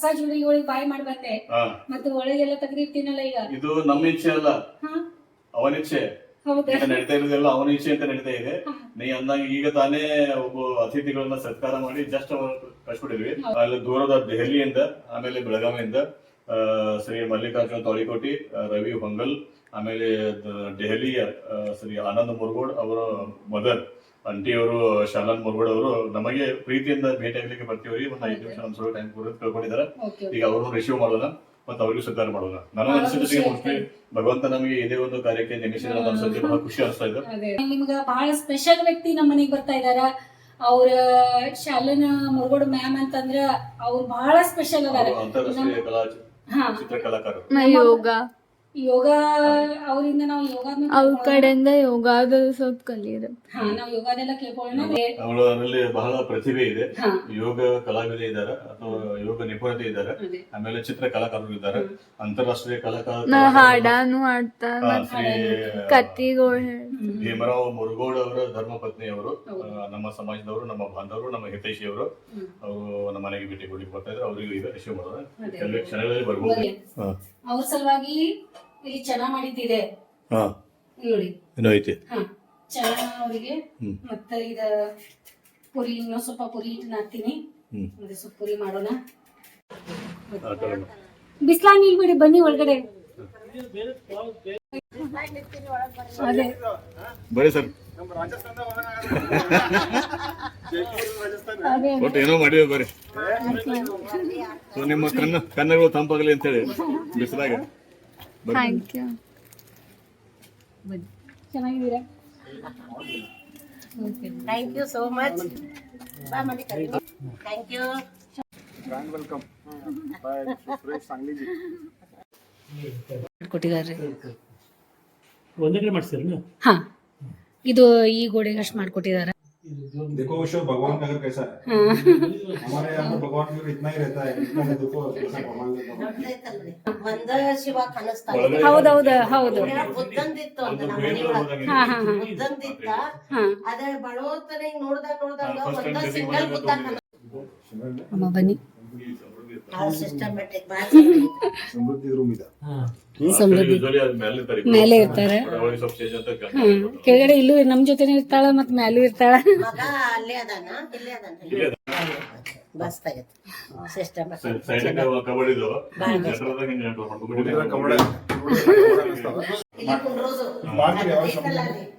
ಹೊಸ ಒಳಗೆ ಬಾಯಿ ಮಾಡಿ ಬಂದೆ ಮತ್ತೆ ಒಳಗೆಲ್ಲ ತೆಗ್ದಿರ್ತೀನಲ್ಲ ಈಗ? ಇದು ನಮ್ಮ ಇಚ್ಛೆ ಅಲ್ಲ. ಹಾ. ಅವನ ಇಚ್ಛೆ. ಈಗ ನಡೀತಾ ಇರೋದೆಲ್ಲ ಅವನ ಇಚ್ಛೆ ಅಂತ ನಡೀತಾ ಇದೆ. ನೀ ಅಂದಂಗ ಈಗ ತಾನೇ ಒಬ್ಬ ಅತಿಥಿಗಳನ್ನ ಸತ್ಕಾರ ಮಾಡಿ ಜಸ್ಟ್ ಕಳ್ಸ್ಬಿಟ್ಟಿದ್ವಿ. ಅಲ್ಲಿ ದೂರದ ದೆಹಲಿಯಿಂದ ಆಮೇಲೆ ಬೆಳಗಾವಿಯಿಂದ ಶ್ರೀ ಮಲ್ಲಿಕಾರ್ಜುನ ತೋಳಿಕೋಟಿ ರವಿ ಹೊಂಗಲ್ ಆಮೇಲೆ ದ- ದೆಹಲಿಯ ಸರಿ ಆನಂದ್ ಮುರ್ಗೋಡ್ ಅವರ ಮದರ್ ಅಂಟಿಯವರು ಶಾಲನ್ ಮುರ್ಗೋಡ್ ಅವರು ನಮಗೆ ಪ್ರೀತಿಯಿಂದ ಭೇಟಿ ಆಗ್ಲಿಕ್ಕೆ ಬರ್ತೀವ್ರಿ ಒಂದು ಐದು ನಿಮಿಷ ನಮ್ಮ ಸ್ವಲ್ಪ ಟೈಮ್ ಕೊಡೋದು ಕೇಳ್ಕೊಂಡಿದ್ದಾರೆ. ಈಗ ಅವರು ರಿಸೀವ್ ಮಾಡೋಣ ಮತ್ತೆ ಅವ್ರಿಗೂ ಸತ್ಕಾರ ಮಾಡೋಣ. ನನ್ನ ಮೋಸ್ಟ್ಲಿ ಭಗವಂತ ನಮಗೆ ಇದೇ ಒಂದು ಕಾರ್ಯಕ್ಕೆ ನೇಮಿಸಿದ ಅನ್ಸುತ್ತೆ ಬಹಳ ಖುಷಿ ಅನಿಸ್ತಾ ಇದೆ. ನಿಮ್ಗೆ ಬಹಳ ಸ್ಪೆಷಲ್ ವ್ಯಕ್ತಿ ನಮ್ಮ ಮನೆಗೆ ಬರ್ತಾ ಇದಾರ. ಅವ್ರ ಶಾಲನ ಮುರುಗೋಡ್ ಮ್ಯಾಮ್ ಅಂತಂದ್ರ ಅವ್ರು ಬಹಳ ಸ್ಪೆಷಲ್ ಅದಾರ. ಅಂತಾರಾಷ್ಟ್ರೀಯ ಕಲಾ ಚಿತ್ರಕಲಾಕಾರ ಯೋಗ. ಯೋಗ ಅವರಿಂದ ನಾವು ಯೋಗ ಅವ್ರ ಕಡೆಯಿಂದ ಯೋಗಾದ ಸ್ವಲ್ಪ ಕಲಿಯೋದು. ಹಾ ನಾವು ಯೋಗದೆಲ್ಲ ಕೇಳ್ಕೊಳ್ಳೋಣ. ಅವಳು ಅದರಲ್ಲಿ ಬಹಳ ಪ್ರತಿಭೆ ಇದೆ. ಹಾ. ಯೋಗ ಕಲಾವಿದ ಇದ್ದಾರೆ ಅಥವಾ ಯೋಗ ನಿಪುಣತೆ ಇದ್ದಾರೆ. ಅದೇ. ಆಮೇಲೆ ಚಿತ್ರ ಕಲಾಕಾರರು ಇದ್ದಾರೆ ಅಂತಾರಾಷ್ಟ್ರೀಯ ಕಲಾಕಾರ ನಾ ಹಾಡಾನು ಆಡ್ತಾರ ಹಾ, ಮತ್ತ್ ಶ್ರೀ ಕತ್ತಿಗಳು ಭೀಮರಾವ್ ಮುರುಗೋಡ್ ಅವರ ಧರ್ಮ ಪತ್ನಿಯವರು ಆ, ನಮ್ಮ ಸಮಾಜದವರು ನಮ್ಮ ಬಾಂಧವರು ನಮ್ಮ ಹಿತೈಷಿಯವರು. ಅವರು ನಮ್ಮ ಮನೆಗೆ ಭೇಟಿ ಕೊಡ್ಲಿಕ್ಕೆ ಬರ್ತಾ ಇದ್ದಾರೆ. ಅವರಿಗೂ ಈಗ ರಿಸೀವ್ ಮಾಡೋಣ ಕೆಲವೇ ಕ್ಷಣಗಳಲ್ಲಿ ಬರ್ಬೋದು. ಹಾ. ಅವ್ರ ಸಲುವಾಗಿ ಇಲ್ಲಿ ಚೆನ್ನಾಗ್ ಮಾಡಿದ್ದಿದೆ. ಹಾ. ನೋಡಿ. ಏನೋ ಐತಿ. ಹಾ. ಅವರಿಗೆ ಹ್ಮ್. ಮತ್ತೆ ಇದ ಪುರಿ ಇನ್ನೊಂದ್ ಸ್ವಲ್ಪ ಪುರಿ ಹಿಟ್ಟು ಹಾಕ್ತೀನಿ. ಹ್ಮ್. ಮತ್ತೆ ಸ್ವಲ್ಪ ಪುರಿ ಮಾಡೋಣ. ಆ ಕಡೆ ಬಿಸ್ಲಾ ನಿಲ್ಬಿಡಿ ಬನ್ನಿ ಒಳಗಡೆ. ಅದೇ ಬರೀ ಸರ್. ಒಟ್ಟು ಏನೋ ಮಾಡಿವೆ ಬರ್ರಿ. ಸೊ ನಿಮ್ಮ ಕಣ್ಣು ಕನ್ನಡಗಳು ತಂಪಾಗಲಿ ಅಂತ ಹೇಳಿ ಬಿಸಿಲಾಗ ಥ್ಯಾಂಕ್ ಯು ಬನ್ನಿ. ಚೆನ್ನಾಗಿದ್ದೀರಾ? Thank you so much thank you ಕೊಟ್ಟಿದ್ದಾರೆ. ಒಂದೇ ಕಡೆ ಮಾಡಿಸ್ತೀರ ನೀವು ಹಾ. ಇದು ಈ ಗೋಡೆಗೆ ಅಷ್ಟು ಮಾಡ್ಕೊಟ್ಟಿದ್ದಾರೆ देखो वो शो भगवान का घर कैसा है हमारे यहाँ तो भगवान का घर इतना ही रहता है इतना है देखो कैसा भगवान का घर ದೊಡ್ಡದೈತಲ್ರಿ ಒಂದ ಶಿವ ಕಾಣಿಸ್ತಾನೆ ಹೌದೌದು ಹೌದು ಬುದ್ಧಂದಿತ್ತು ಒಂದು ನಮ್ಮ ಮನೆಯೊಳಗ ಹಾ ಹಾ ಹಾ ಬುದ್ಧಂದಿತ್ತ ಹಾ ಅದೇ ಬಡವತನ ಹಿಂಗ್ ನೋಡ್ದಾಗ ನೋಡ್ದಾಗ ಒಂದ ಸಿಂಗಲ್ ಬುದ್ಧ ಅಮ್ಮ ಬನ್ನಿ ಮೇಲೆ ಇರ್ತಾರ. ಕೆಳಗಡೆ ಇಲ್ಲೂ ನಮ್ ಜೊತೆನೆ ಇರ್ತಾಳ ಮತ್ ಮ್ಯಾಲೂ ಇರ್ತಾಳ. ಬಸ್ ಸಿಸ್ಟಮ್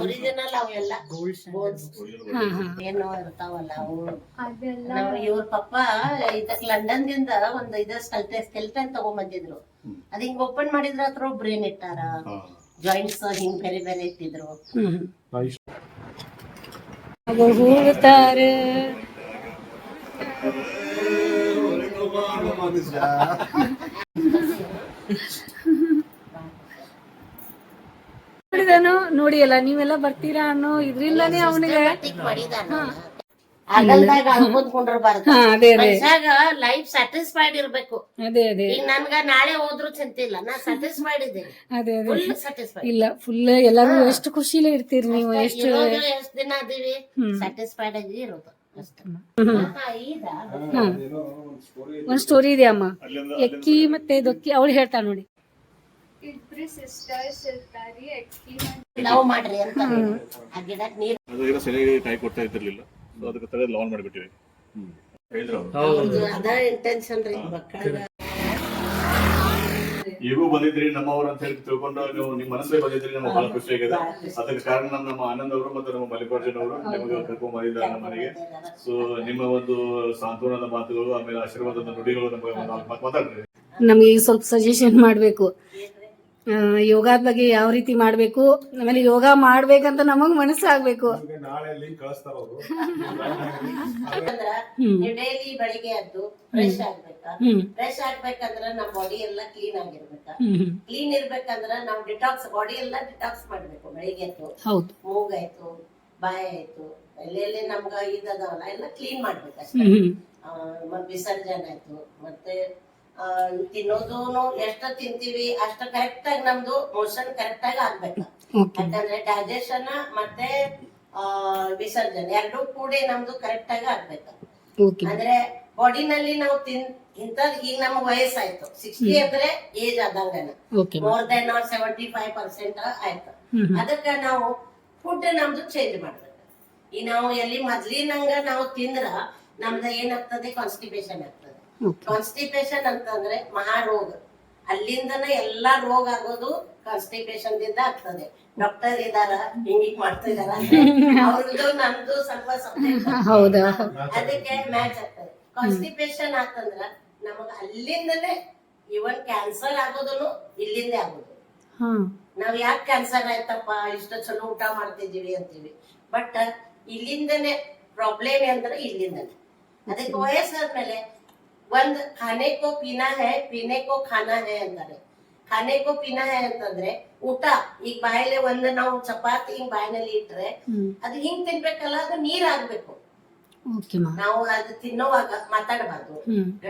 ಒರಿಜಿನಲ್ ಅವೆಲ್ಲ ಬೋನ್ಸ್ ಏನೋ ಇರ್ತಾವಲ್ಲ ಅವು. ನಾವು ಇವ್ರ ಪಪ್ಪ ಇದಕ್ ಲಂಡನ್ ದಿಂದ ಒಂದ್ ಇದ ಸ್ಕೆಲ್ಟನ್ ಸ್ಕೆಲ್ಟನ್ ತಗೊಂಬಂದಿದ್ರು. ಅದ್ ಹಿಂಗ್ ಓಪನ್ ಮಾಡಿದ್ರ ಹತ್ರ ಬ್ರೇನ್ ಇಟ್ಟಾರ. ಜಾಯಿಂಟ್ಸ್ ಹಿಂಗ್ ಬೇರೆ ಬೇರೆ ಇಟ್ಟಿದ್ರು. ಹ್ಮ್. ನೋಡಿದನು ನೋಡಿ ಅಲ್ಲ ನೀವೆಲ್ಲ ಬರ್ತೀರಾ ಅನ್ನೋ ಇದ್ರಿಂದಾನೇ ಅವನಿಗೆ ಮಾಡಿದಾನ ಆಗಲ್ದಾಗ ಅನ್ಕೊಂಡ್ಕೊಂಡ್ರಬಾರ್ದು ಅದೇ ಲೈಫ್ ಸ್ಯಾಟಿಸ್ಫೈಡ್ ಇರ್ಬೇಕು. ಅದೇ ಅದೇ. ಈಗ ನನ್ಗ ನಾಳೆ ಹೋದ್ರು ಚಿಂತಿಲ್ಲ ನಾ ಸ್ಯಾಟಿಸ್ಫೈಡ್ ಇದ್ದೀನಿ. ಅದೇ ಅದೇ. ಫುಲ್ ಸ್ಯಾಟಿಸ್ಫೈಡ್ ಇಲ್ಲ ಫುಲ್ ಎಲ್ಲಾರು ಎಷ್ಟು ಖುಷಿಲೇ ಇರ್ತೀರಿ ನೀವು ಎಷ್ಟು ಎಷ್ಟ್ ದಿನ ಅದೀವಿ ಸ್ಯಾಟಿಸ್ಫೈಡ್ ಆಗಿ ಇರೋದು ಒಂದ್ ಸ್ಟೋರಿ ಇದೆ ಅಮ್ಮ ಎಕ್ಕಿ ಮತ್ತೆ ದೊಕ್ಕಿ ಅವಳು ಹೇಳ್ತಾ ನೋಡಿ. ಇಬ್ರು ಸಿಸ್ಟರ್ಸ್ ಇರ್ತಾರಿ ಅಕ್ಕಿ ಲವ್ ಮಾಡ್ರಿ ಅಂತ ಆ ಗಿಡಕ್ ನೀರ್ ಅದು ಏನೋ ಸರಿಯಾಗಿ ಕಾಯಿ ಕೊಡ್ತಾ ಇದ್ದಿರ್ಲಿಲ್ಲ. ಸೊ ಅದಕ್ಕೆ ತಲೆ ಲಾನ್ ಮಾಡಿಬಿಟ್ಟಿವಿ. ಹೇಳಿದ್ರು ಹೌದು ಅದ ಇಂಟೆನ್ಷನ್ ರೀ. ಮಕ್ಕಳ ಈಗೂ ಬಂದಿದ್ರಿ ನಮ್ಮವ್ರ ಅಂತ ಹೇಳಿ ತಿಳ್ಕೊಂಡು ನೀವು ನಿಮ್ಮ ಮನಸ್ಸೇ ಬಂದಿದ್ರಿ ನಮ್ಗೆ ಬಹಳ ಖುಷಿ ಆಗಿದೆ. ಅದಕ್ಕೆ ಕಾರಣ ನಮ್ಮ ನಮ್ಮ ಆನಂದ್ ಅವರು ಮತ್ತೆ ನಮ್ಮ ಮಲ್ಲಿಕಾರ್ಜುನ್ ಅವರು ನಿಮಗೆ ಕರ್ಕೊಂಡ್ ಬಂದಿದ್ದಾರೆ ನಮ್ಮ ಮನೆಗೆ. ಸೊ ನಿಮ್ಮ ಒಂದು ಸಾಂತ್ವನದ ಮಾತುಗಳು ಆಮೇಲೆ ಆಶೀರ್ವಾದದ ನುಡಿಗಳು ನಮಗೆ ಮಾತಾಡ್ರಿ ನಮಗೆ ಈಗ ಸ್ವಲ್ಪ ಸಜೆಷನ್ ಮಾಡಬೇಕು. ಯೋಗದ ಬಗ್ಗೆ ಯಾವ ರೀತಿ ಮಾಡಬೇಕು? ಆಮೇಲೆ ಯೋಗ ಮಾಡ್ಬೇಕಂತ ನಮಗ್ ಮನಸ್ಸಾಗ್ಬೇಕು. ನಿಮ್ಗೆ ನಾಳೆ ಲಿಂಕ್ ಕಳಿಸ್ತಾರ ಅವರು. ಅಂದ್ರ ಹ್ಮ್. ನೀವು ಡೈಲಿ ಬೆಳಿಗ್ಗೆ ಎದ್ದು ಫ್ರೆಶ್ ಆಗ್ಬೇಕಾ? ಫ್ರೆಶ್ ಆಗ್ಬೇಕಂದ್ರ ನಮ್ ಬಾಡಿ ಎಲ್ಲ ಕ್ಲೀನ್ ಆಗಿರ್ಬೇಕಾ? ಕ್ಲೀನ್ ಇರ್ಬೇಕಂದ್ರ ನಾವು ಡಿಟಾಕ್ಸ್ ಬಾಡಿ ಎಲ್ಲ ಡಿಟಾಕ್ಸ್ ಮಾಡ್ಬೇಕು ಬೆಳಿಗ್ಗೆ ಎದ್ದು. ಹೌದು. ಮೂಗಾಯ್ತು ಬಾಯಿ ಆಯ್ತು ಎಲ್ಲೆಲ್ಲಿ ನಮ್ಗ ಇದದಾವಲ್ಲ ಎಲ್ಲ ಕ್ಲೀನ್ ಮಾಡ್ಬೇಕು ಅಷ್ಟೇ. ವಿಸರ್ಜನೆ ಆಯ್ತು ಮತ್ತೆ ತಿನ್ನೋದೂನು ಎಷ್ಟು ತಿಂತೀವಿ ಅಷ್ಟು ಕರೆಕ್ಟ್ ಆಗಿ ನಮ್ದು ಮೋಷನ್ ಕರೆಕ್ಟ್ ಆಗಿ ಆಗ್ಬೇಕು. ಯಾಕಂದ್ರೆ ಡೈಜೆಷನ್ ಮತ್ತೆ ಆ, ವಿಸರ್ಜನೆ ಎರಡೂ ಕೂಡಿ ನಮ್ದು ಕರೆಕ್ಟ್ ಆಗಿ ಆಗ್ಬೇಕು. ಅಂದ್ರೆ ಬಾಡಿನಲ್ಲಿ ನಾವು ತಿನ್ ಇಂಥದ್ ಈಗ ನಮ್ ವಯಸ್ಸಾಯ್ತು. ಸಿಕ್ಸ್ಟಿ ಅಂದ್ರೆ age ಆದಂಗನ more than seventy five percent ಆಯ್ತು. ಅದಕ್ಕ ನಾವು ಫುಡ್ ನಮ್ದು ಚೇಂಜ್ ಮಾಡ್ಬೇಕು. ಈ ನಾವು ಎಲ್ಲಿ ಮೊದ್ಲಿನಂಗ ನಾವು ತಿಂದ್ರ ನಮ್ದ ಏನಾಗ್ತದೆ ಕಾನ್ಸ್ಟಿಪೇಷನ್ ಆಗ್ತದೆ. ಕಾನ್ಸ್ಟಿಪೇಷನ್ ಅಂತಂದ್ರೆ ಮಹಾರೋಗ ಅಲ್ಲಿಂದನೇ ಎಲ್ಲಾ ರೋಗ ಆಗೋದು ಕಾನ್ಸ್ಟಿಪೇಷನ್ ದಿಂದ ಆಗ್ತದೆ. ಡಾಕ್ಟರ್ ಇದಾರ ಹಿಂಗಿಗ್ ಮಾಡ್ತಾ ಇದಾರ ಅವ್ರದ್ದು ನಮ್ದು ಸ್ವಲ್ಪ ಅದಕ್ಕೆ ಮ್ಯಾಚ್ ಆಗ್ತದೆ. ಕಾನ್ಸ್ಟಿಪೇಷನ್ ಆತಂದ್ರ ನಮಗ ಅಲ್ಲಿಂದನೇ ಇವನ್ ಕ್ಯಾನ್ಸರ್ ಆಗೋದನ್ನು ಇಲ್ಲಿಂದೇ ಆಗೋದು. ನಾವ್ ಯಾಕೆ ಕ್ಯಾನ್ಸರ್ ಆಯ್ತಪ್ಪ ಇಷ್ಟ ಚಲೋ ಊಟ ಮಾಡ್ತಿದೀವಿ ಅಂತೀವಿ. ಬಟ್ ಇಲ್ಲಿಂದನೇ ಪ್ರಾಬ್ಲಮ್ ಅಂದ್ರೆ ಇಲ್ಲಿಂದನೇ. ಅದಕ್ಕೆ ವಯಸ್ಸಾದ್ಮೇಲೆ ಒಂದ್ ಖಾನೆಕೋ ಪೀನಾ ಹೇ ಪೀನೆಕೋ ಖಾನಾ ಹೇ ಅಂತಾರೆ. ಖಾನೆಕೋ ಪೀನಾ ಹೇ ಅಂತಂದ್ರೆ ಊಟ ಈಗ ಬಾಯಲ್ಲಿ ಒಂದ್ ನಾವು ಚಪಾತಿ ಹಿಂಗ್ ಬಾಯಿನಲ್ಲಿ ಇಟ್ರೆ ಅದು ಹಿಂಗ್ ತಿನ್ಬೇಕಲ್ಲ ಅದು ನೀರ್ ಆಗ್ಬೇಕು. ನಾವು ಅದು ತಿನ್ನೋವಾಗ ಮಾತಾಡಬಾರ್ದು.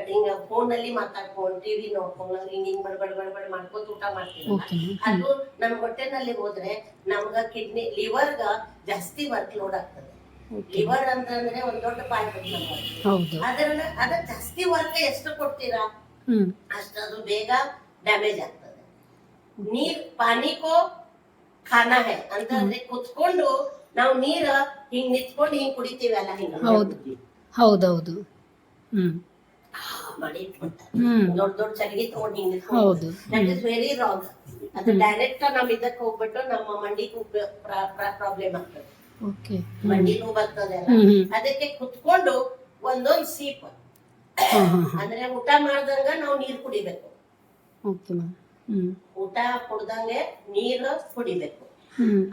ಹಿಂಗ ಫೋನ್ ಅಲ್ಲಿ ಮಾತಾಡ್ಕೊಂಡು ಟಿವಿ ನೋಡ್ಕೊಂಡು ಹಿಂಗ್ ಹಿಂಗ್ ಬಡಬಡ್ ಬಡಬಡ್ ಮಾಡ್ಕೊತ ಊಟ ಮಾಡ್ತೀವಿ ಅದು ನಮ್ ಹೊಟ್ಟೆನಲ್ಲಿ ಹೋದ್ರೆ ನಮ್ಗ ಕಿಡ್ನಿ ಲಿವರ್ಗ ಜಾಸ್ತಿ ವರ್ಕ್ ಲೋಡ್ ಆಗ್ತದೆ. ಲಿವರ್ ಅಂತಂದ್ರೆ ಒಂದ್ ದೊಡ್ಡ ನಮ್ಮ ಹೌದು. ಅದ್ರನ್ನ ಅದ ಜಾಸ್ತಿ ವರ್ಗ ಎಷ್ಟು ಕೊಡ್ತೀರಾ? ಅಷ್ಟದು ಅಷ್ಟು ಅದು ಬೇಗ ಡ್ಯಾಮೇಜ್ ಆಗ್ತದೆ. ನೀರ್ ಪಾನಿಕೋ ಖಾನ ಹೇ ಅಂತಂದ್ರೆ ಕುತ್ಕೊಂಡು ನಾವು ನೀರ ಹಿಂಗ್ ನಿಂತ್ಕೊಂಡು ಹಿಂಗ್ ಕುಡಿತೀವಲ್ಲ ಹಿಂಗ. ಹೌದು. ಹೌದೌದು. ಹ್ಮ್. ಮಾಡಿ ದೊಡ್ಡ ದೊಡ್ಡ ಚರಿಗೆ ತಗೊಂಡು ಹಿಂಗ್ ಹೌದು. ದಟ್ ಇಸ್ ವೆರಿ ರಾಂಗ್ ಅದು ಡೈರೆಕ್ಟ್ ನಾವ್ ಇದಕ್ಕೆ ಹೋಗ್ಬಿಟ್ಟು ನಮ್ಮ ಮಂಡಿಗೆ ಪ್ರಾಬ್ಲಮ್ ಆಗ್ತದೆ. ಮಂಡಿ ನೋವು ಬರ್ತದೆ ಅದಕ್ಕೆ ಕುತ್ಕೊಂಡು ಒಂದೊಂದ್ ಸೀಪ್. ಅಂದ್ರೆ ಊಟ ಮಾಡ್ದಂಗ ನಾವು ನೀರ್ ಕುಡಿಬೇಕು. ಊಟ ಕುಡ್ದಂಗೆ ನೀರ್ ಕುಡಿಬೇಕು.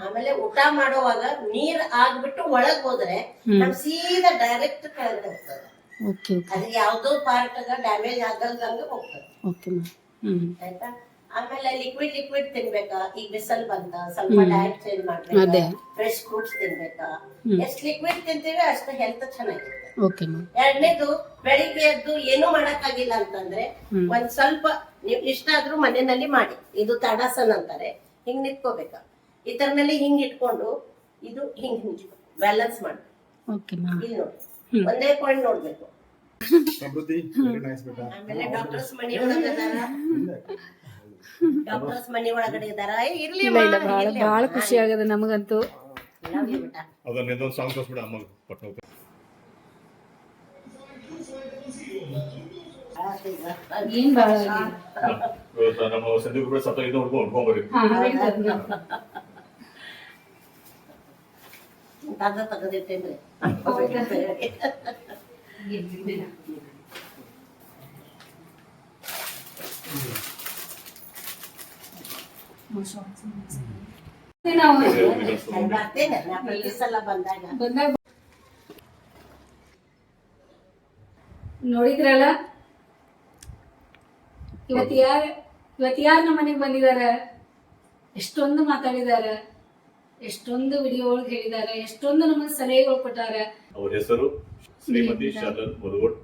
ಆಮೇಲೆ ಊಟ ಮಾಡುವಾಗ ನೀರ್ ಆಗ್ಬಿಟ್ಟು ಒಳಗ್ ಹೋದ್ರೆ. ನಮ್ ಸೀದಾ ಡೈರೆಕ್ಟ್ ಕೆಳಗೆ ಹೋಗ್ತದೆ. ಅದು ಯಾವ್ದೋ ಪಾರ್ಟ್ ಡ್ಯಾಮೇಜ್ ಆಗಲ್ದಂಗ ಹೋಗ್ತದೆ. ಆಯ್ತಾ? ಆಮೇಲೆ ಲಿಕ್ವಿಡ್ ಲಿಕ್ವಿಡ್ ತಿನ್ಬೇಕಾ? ಈಗ ಬಿಸಲ್ ಬಂತ ಸ್ವಲ್ಪ. ಡಯಟ್ ಚೇಂಜ್ ಅದೇ. ಮಾಡ್ಬೇಕಾ? ಫ್ರೆಶ್ ಫ್ರೂಟ್ಸ್ ತಿನ್ಬೇಕಾ. ಎಷ್ಟ್ ಲಿಕ್ವಿಡ್ ತಿಂತೀವಿ ಅಷ್ಟು ಹೆಲ್ತ್ ಚೆನ್ನಾಗಿರುತ್ತೆ. ಎರಡನೇದು ಬೆಳಿಗ್ಗೆ ಎದ್ದು ಏನು ಮಾಡಕ್ಕಾಗಿಲ್ಲ ಅಂತಂದ್ರೆ. ಒಂದ್ ಸ್ವಲ್ಪ ನೀವು ಇಷ್ಟ ಆದ್ರೂ ಮನೆಯಲ್ಲಿ ಮಾಡಿ. ಇದು ತಡಾಸನ್ ಅಂತಾರೆ. ಹಿಂಗ್ ನಿಂತ್ಕೋಬೇಕ? ಇತರನಲ್ಲಿ ಹಿಂಗ್ ಇಟ್ಕೊಂಡು ಇದು ಹಿಂಗ್ ನಿಂತ್ಕೊ ಬ್ಯಾಲೆನ್ಸ್ ಮಾಡ್ಬೇಕು ಇಲ್ಲಿ ನೋಡಿ. ಒಂದೇ ಪಾಯಿಂಟ್ ನೋಡ್ಬೇಕು. ಸಮೃದ್ಧಿ ಆಮೇಲೆ ಡಾಕ್ಟರ್ಸ್ ಮನಿ ಡಾಕ್ಟರ್ಸ್ ಮನಿ ಒಳಗಡೆ ಇದಾರ ಇರ್ಲಿ ಇಲ್ಲ ಇಲ್ಲ ಅಮ್ಮ. ಖುಷಿ ಆಗದ ನಮಗಂತೂ. ಅದನ್ನ ಇದೊಂದು ಸಾಂಗ್ ತೋರಿಸ್ಬಿಡ ಅಮ್ಮ ಪಟ್ಟ ಏನ್ ಬಹಳ ಇವತ್ತು ನಮ್ಮ ಸಂದೀಪ್ ಕೂಡ ಸತ್ತ ಇದು ಹುಡ್ಕೊಂಡು ಹುಡ್ಕೊಂಬರಿ ತಾತ ತೆಗೆದಿಟ್ಟೇನ್ರಿ ನೋಡಿದ್ರಲ್ಲ? ಇವತ್ತು ಯಾರ ಇವತ್ತು ಯಾರು ನಮ್ಮ ಮನೆಗೆ ಬಂದಿದಾರ? ಎಷ್ಟೊಂದು ಮಾತಾಡಿದಾರ, ಎಷ್ಟೊಂದು ವಿಡಿಯೋ ಹೇಳಿದಾರ, ಎಷ್ಟೊಂದು ನಮಗೆ ಸಲಹೆಗಳು ಕೊಟ್ಟಾರ. ಅವ್ರ ಹೆಸರು ಶ್ರೀಮತಿ ಶಾಲನ್ ಮುರುಗೋಡ್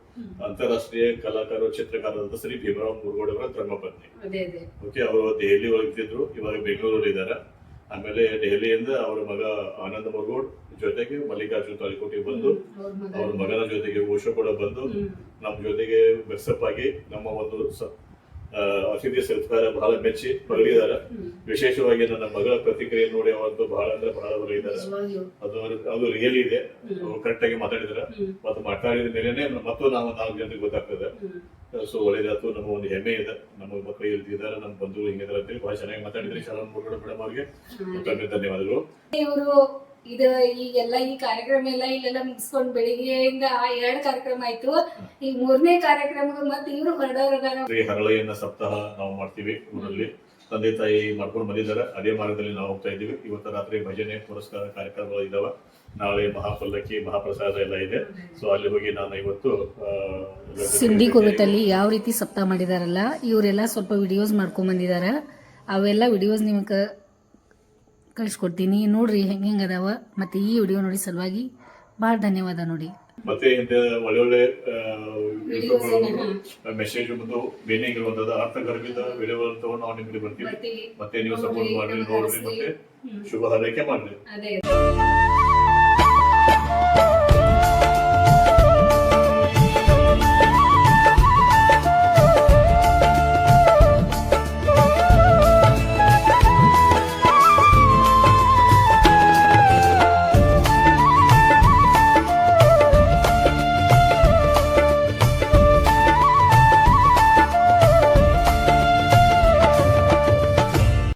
ಅಂತಾರಾಷ್ಟ್ರೀಯ ಕಲಾಕಾರ ಚಿತ್ರಕಾರರಾದ ಶ್ರೀ ಭೀಮರಾವ್ ಮುರುಗೋಡ್ ಅವರ ಧರ್ಮಪತ್ನಿ ಓಕೆ ಅವರು ದೆಹಲಿ ಹೋಗ್ತಿದ್ರು ಇವಾಗ ಬೆಂಗಳೂರಲ್ಲಿ ಇದ್ದಾರೆ. ಆಮೇಲೆ ದೆಹಲಿಯಿಂದ ಅವರ ಮಗ ಆನಂದ್ ಮುರುಗೋಡ್ ಜೊತೆಗೆ ಮಲ್ಲಿಕಾರ್ಜುನ್ ತಾಳಿಕೋಟಿ ಬಂದು ಅವ್ರ ಮಗನ ಜೊತೆಗೆ ಓಶೋ ಕೂಡ ಬಂದು. ನಮ್ಮ ಜೊತೆಗೆ ಬೆಕ್ಸಪ್ ಆಗಿ ನಮ್ಮ ಒಂದು ಅತಿಥಿ ಸತ್ಕಾರ ಬಹಳ ಮೆಚ್ಚಿ ಹೊರಗಿದ್ದಾರೆ ವಿಶೇಷವಾಗಿ ನನ್ನ ಮಗಳ ಪ್ರತಿಕ್ರಿಯೆ ನೋಡಿ ಅವತ್ತು ಬಹಳ ಅಂದ್ರೆ ಬಹಳ ಹೊರಗಿದ್ದಾರೆ. ಅದು ಅದು ರಿಯಲ್ ಇದೆ. ಅವ್ರು ಕರೆಕ್ಟ್ ಆಗಿ ಮಾತಾಡಿದ್ರ. ಮತ್ತು ಮಾತಾಡಿದ ಮೇಲೆನೆ ಮತ್ತು ನಾವು ನಾಲ್ಕು ಜನರಿಗೆ ಗೊತ್ತಾಗ್ತದೆ. ಸೊ ಒಳ್ಳೇದಾಯ್ತು ನಮ್ಮ ಒಂದು ಹೆಮ್ಮೆ ಇದೆ. ನಮ್ಮ ಮಕ್ಕಳು ಇಲ್ದಿದ್ದಾರೆ ನಮ್ಮ ಬಂಧುಗಳು ಹಿಂಗಿದ್ದಾರೆ ಅಂತೇಳಿ ಬಹಳ ಚೆನ್ನಾಗಿ ಮಾತಾಡಿದ್ರೆ. ಶಾಲಾ ಮುರುಗಡೆ ಮೇಡಮ್ ಅವರಿಗೆ. ಧನ್ಯವಾದಗಳು. ಇವರು ಇದು ಈಗೆಲ್ಲ ಈ ಕಾರ್ಯಕ್ರಮ ಎಲ್ಲ ಇಲ್ಲೆಲ್ಲ ಮುಗಿಸ್ಕೊಂಡು ಬೆಳಿಗ್ಗೆಯಿಂದ ಆ ಎರಡ್ ಕಾರ್ಯಕ್ರಮ ಆಯ್ತು. ಈಗ ಮೂರನೇ ಕಾರ್ಯಕ್ರಮ ಮತ್ತೆ ಇವರು ಹೊರಡೋರ್ ಅದಾರ ಶ್ರೀ ಹರಳೆಯನ್ನ ಸಪ್ತಾಹ ನಾವು ಮಾಡ್ತೀವಿ ಊರಲ್ಲಿ. ತಂದೆ ತಾಯಿ ಮಾಡ್ಕೊಂಡು ಬಂದಿದ್ದಾರೆ. ಅದೇ ಮಾರ್ಗದಲ್ಲಿ ನಾವು ಹೋಗ್ತಾ ಇದ್ದೀವಿ. ಇವತ್ತು ರಾತ್ರಿ ಭಜನೆ ಪುರಸ್ಕಾರ ಕಾರ್ಯಕ್ರಮಗಳು ಇದಾವೆ. ನಾಳೆ ಮಹಾಪಲ್ಲಕ್ಕಿ ಮಹಾಪ್ರಸಾದ ಎಲ್ಲ ಇದೆ. ಸೊ ಅಲ್ಲಿ ಹೋಗಿ ನಾನು ಇವತ್ತು ಸಿಂಧಿ ಸಿಂಡಿ ಕುರುತಲ್ಲಿ ಯಾವ ರೀತಿ ಸಪ್ತಾಹ ಮಾಡಿದಾರಲ್ಲ ಇವರೆಲ್ಲ ಸ್ವಲ್ಪ ವಿಡಿಯೋಸ್ ಮಾಡ್ಕೊಂಡ್ ಬಂದಿದ್ದಾರೆ ಅವೆಲ್ಲ ವಿಡಿಯೋಸ್ ನಿಮಗೆ ಕಳಿಸ್ಕೊಡ್ತೀನಿ. ನೋಡ್ರಿ ಹೆಂಗೆ ಹೆಂಗ ಅದಾವ. ಮತ್ತೆ ಈ ವಿಡಿಯೋ ನೋಡಿ ಸಲುವಾಗಿ ಭಾಳ ಧನ್ಯವಾದ ನೋಡಿ. ಮತ್ತೆ ಇಂಥ ಒಳ್ಳೆ ಒಳ್ಳೆ ಮೆಸೇಜ್ ಬಂದು ಬೇನೆ ಅರ್ಥ ಅರ್ಥಗರ್ಭಿತ ವಿಡಿಯೋಗಳನ್ನು ತಗೊಂಡು ನಾವು ನಿಮಗೆ ಬರ್ತೀವಿ. ಮತ್ತೆ ನೀವು ಸಪೋರ್ಟ್ ಮಾಡ್ರಿ ನೋಡ್ರಿ ಮತ್ತೆ ಶುಭ ಹಾರೈಕೆ ಮಾಡ್ರಿ. ಅದೇ.